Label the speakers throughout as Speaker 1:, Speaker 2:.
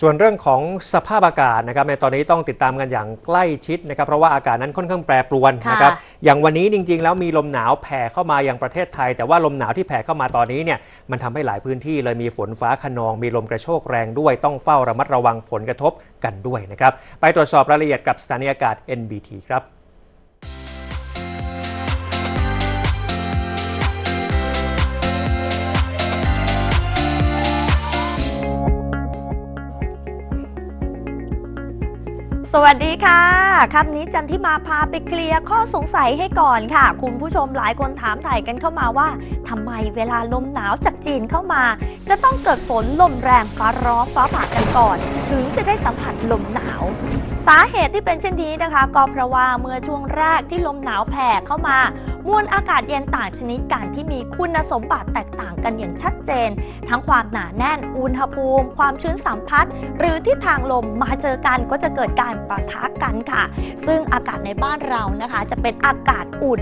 Speaker 1: ส่วนเรื่องของสภาพอากาศนะครับในตอนนี้ต้องติดตามกันอย่างใกล้ชิดนะครับเพราะว่าอากาศนั้นค่อนข้างแปรปรวน
Speaker 2: ค่ะ
Speaker 1: นะครับอย่างวันนี้จริง ๆ แล้วมีลมหนาวแผ่เข้ามายังประเทศไทย แต่ว่าลมหนาวที่แผ่เข้ามาตอนนี้เนี่ยมันทำให้หลายพื้นที่เลยมีฝนฟ้าขนอง มีลมกระโชกแรงด้วยต้องเฝ้าระมัดระวังผลกระทบกันด้วยนะครับไปตรวจสอบรายละเอียดกับสถานีอากาศ NBT ครับ
Speaker 2: สวัสดีค่ะคำนี้จันทิมาพาไปเคลียร์ข้อสงสัยให้ก่อนค่ะ คุณผู้ชมหลายคนถามถ่ายกันเข้ามาว่าทำไมเวลาลมหนาวจากจีนเข้ามา จะต้องเกิดฝนลมแรงฟ้าร้องฟ้าผ่ากันก่อน ถึงจะได้สัมผัสลมหนาว สาเหตุที่เป็นเช่นนี้นะคะ ก็เพราะว่าเมื่อช่วงแรกที่ลมหนาวแผ่เข้ามามวลอากาศเย็นต่างชนิดกันที่มีคุณสมบัติแตกต่างกันอย่างชัดเจน ทั้งความหนาแน่น อุณหภูมิ ความชื้นสัมพัทธ์ หรือทิศทางลมมาเจอกันก็จะเกิดการปะทะกันค่ะ ซึ่งอากาศในบ้านเรานะคะ จะเป็นอากาศอุ่น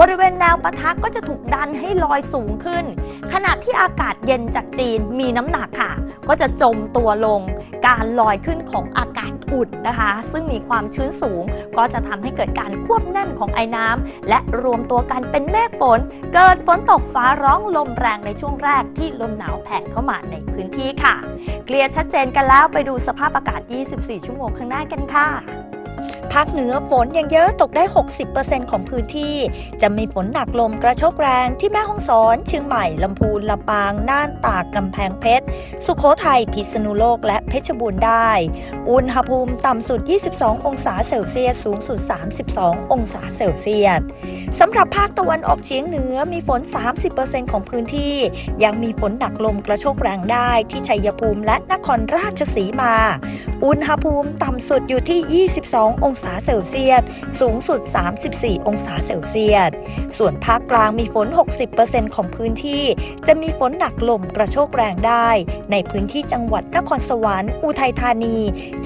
Speaker 2: บริเวณแนวปะทะก็จะถูกดันให้ลอยสูงขึ้น ขณะที่อากาศเย็นจากจีนมีน้ำหนักค่ะ ก็จะจมตัวลง การลอยขึ้นของอากาศอุดนะคะ ซึ่งมีความชื้นสูง ก็จะทำให้เกิดการควบแน่นของไอ้น้ำและรวมตัวกันเป็นเมฆฝน เกิดฝนตกฟ้าร้องลมแรงในช่วงแรกที่ลมหนาวแผ่เข้ามาในพื้นที่ค่ะ เคลียร์ชัดเจนกันแล้วไปดูสภาพอากาศ 24 ชั่วโมงข้างหน้ากันค่ะ ภาคเหนือฝนยังเยอะตกได้ 60%ของพื้นที่ จะมีฝนหนักลมกระโชกแรงที่แม่ฮ่องสอน เชียงใหม่ลำพูนลำปาง น่านตากกำแพงเพชร สุโขทัยพิษณุโลกและเพชรบูรณ์ได้ อุณหภูมิต่ำสุด 22 องศาเซลเซียสสูงสุด 32 องศาเซลเซียสสำหรับภาคตะวันออกเฉียงเหนือมีฝน 30%ของพื้นที่ ยังมีฝนหนักลมกระโชกแรงได้ที่ชัยภูมิและนครราชสีมา อุณหภูมิต่ำสุดอยู่ที่ 22 องศาเซลเซียส สูงสุด 34 องศาเซลเซียส ส่วนภาคกลางมีฝน 60%ของพื้นที่ จะมีฝนหนักลมกระโชกแรงได้ ในพื้นที่จังหวัดนครสวรรค์ อุทัยธานี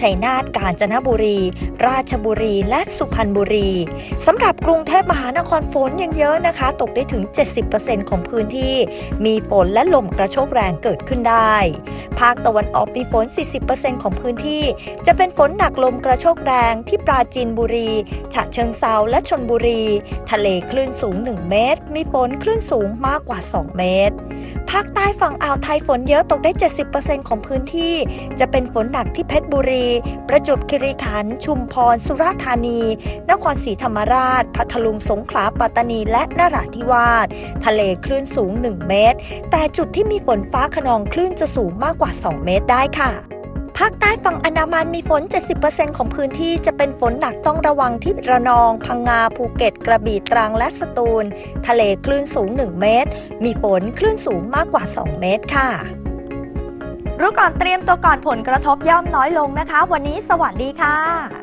Speaker 2: ชัยนาท กาญจนบุรี ราชบุรี และสุพรรณบุรี สำหรับกรุงเทพมหานครฝนยังเยอะนะคะ ตกได้ถึง 70%ของพื้นที่ มีฝนและลมกระโชกแรงเกิดขึ้นได้ ภาคตะวันออกมีฝน 40%ของพื้นที่ จะเป็นฝนหนักลมกระโชกแรงที่ปราจีนบุรี ฉะเชิงเซาและชนบุรี ทะเลคลื่นสูง 1 เมตร มีฝนคลื่นสูงมากกว่า 2 เมตร ภาคใต้ฝั่งอ่าวไทยฝนเยอะตกได้ 70%ของพื้นที่ จะเป็นฝนหนักที่เพชรบุรี ประจวบคีรีขันธ์ชุมพร สุราษฎร์ธานี นครศรีธรรมราช พัทลุง สงขลา ปัตตานี และนราธิวาส ทะเลคลื่นสูง 1 เมตร แต่จุดที่มีฝนฟ้าขนองคลื่นจะสูงมากกว่า 2 เมตรได้ค่ะ ภาคใต้ฝั่งอันดามันมีฝน 70%ของพื้นที่จะเป็นฝนหนักต้องระวังที่ระนอง พังงา ภูเก็ต กระบี่ ตรัง และสตูล ทะเลคลื่นสูง 1 เมตร มีฝนคลื่นสูงมากกว่า 2 เมตรค่ะ รู้ก่อนเตรียมตัวก่อนผลกระทบย่อมน้อยลงนะคะ วันนี้สวัสดีค่ะ